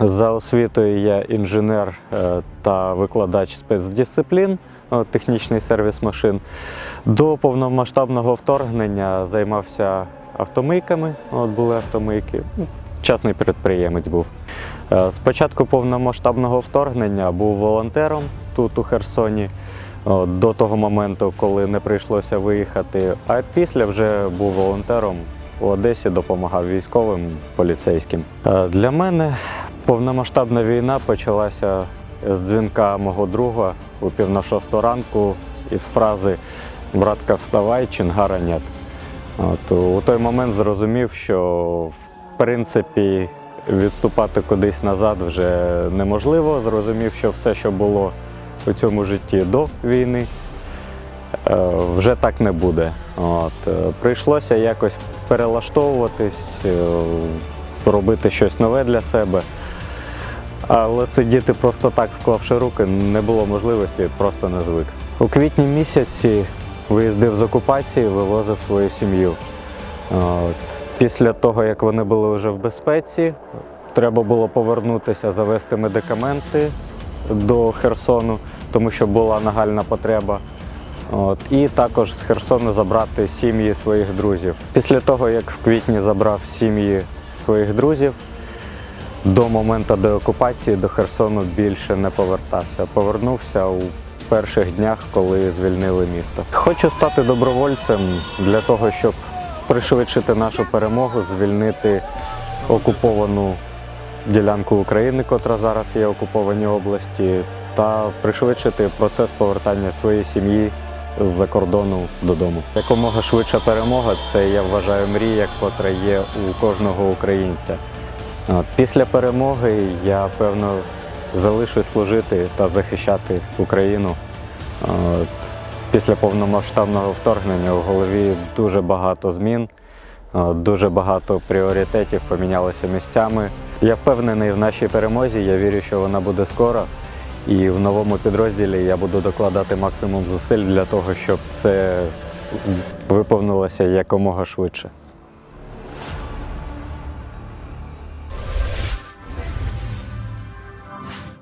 За освітою я інженер е, та викладач спецдисциплін, технічний сервіс машин. До повномасштабного вторгнення займався автомийками. От були автомийки. Ну, Частний підприємець був. Е, З початку повномасштабного вторгнення був волонтером тут у Херсоні. До того моменту, коли не прийшлося виїхати, а після вже був волонтером у Одесі, допомагав військовим, поліцейським. Е, Для мене повномасштабна війна почалася з дзвінка мого друга у пів на шосту ранку із фрази Братка, вставай, чингара нет. От, у той момент зрозумів, що в принципі відступати кудись назад вже неможливо. Зрозумів, що все, що було у цьому житті до війни, е, вже так не буде. От, е, прийшлося якось перелаштовуватись, е, робити щось нове для себе. Але сидіти просто так, склавши руки, не було можливості, просто не звик. У квітні місяці виїздив з окупації, вивозив свою сім'ю. Після того, як вони були вже в безпеці, треба було повернутися, завести медикаменти до Херсону, тому що була нагальна потреба. От. І також з Херсону забрати сім'ї своїх друзів. Після того, як в квітні забрав сім'ї своїх друзів, до моменту деокупації до Херсону більше не повертався. Повернувся у перших днях, коли звільнили місто. Хочу стати добровольцем для того, щоб пришвидшити нашу перемогу, звільнити окуповану ділянку України, котра зараз є окупованій області, та пришвидшити процес повертання своєї сім'ї з-за кордону додому. Якомога швидша перемога це я вважаю мрія, котра є у кожного українця. Після перемоги я певно залишусь служити та захищати Україну. Після повномасштабного вторгнення в голові дуже багато змін, дуже багато пріоритетів помінялися місцями. Я впевнений в нашій перемозі. Я вірю, що вона буде скоро. І в новому підрозділі я буду докладати максимум зусиль для того, щоб це виповнилося якомога швидше.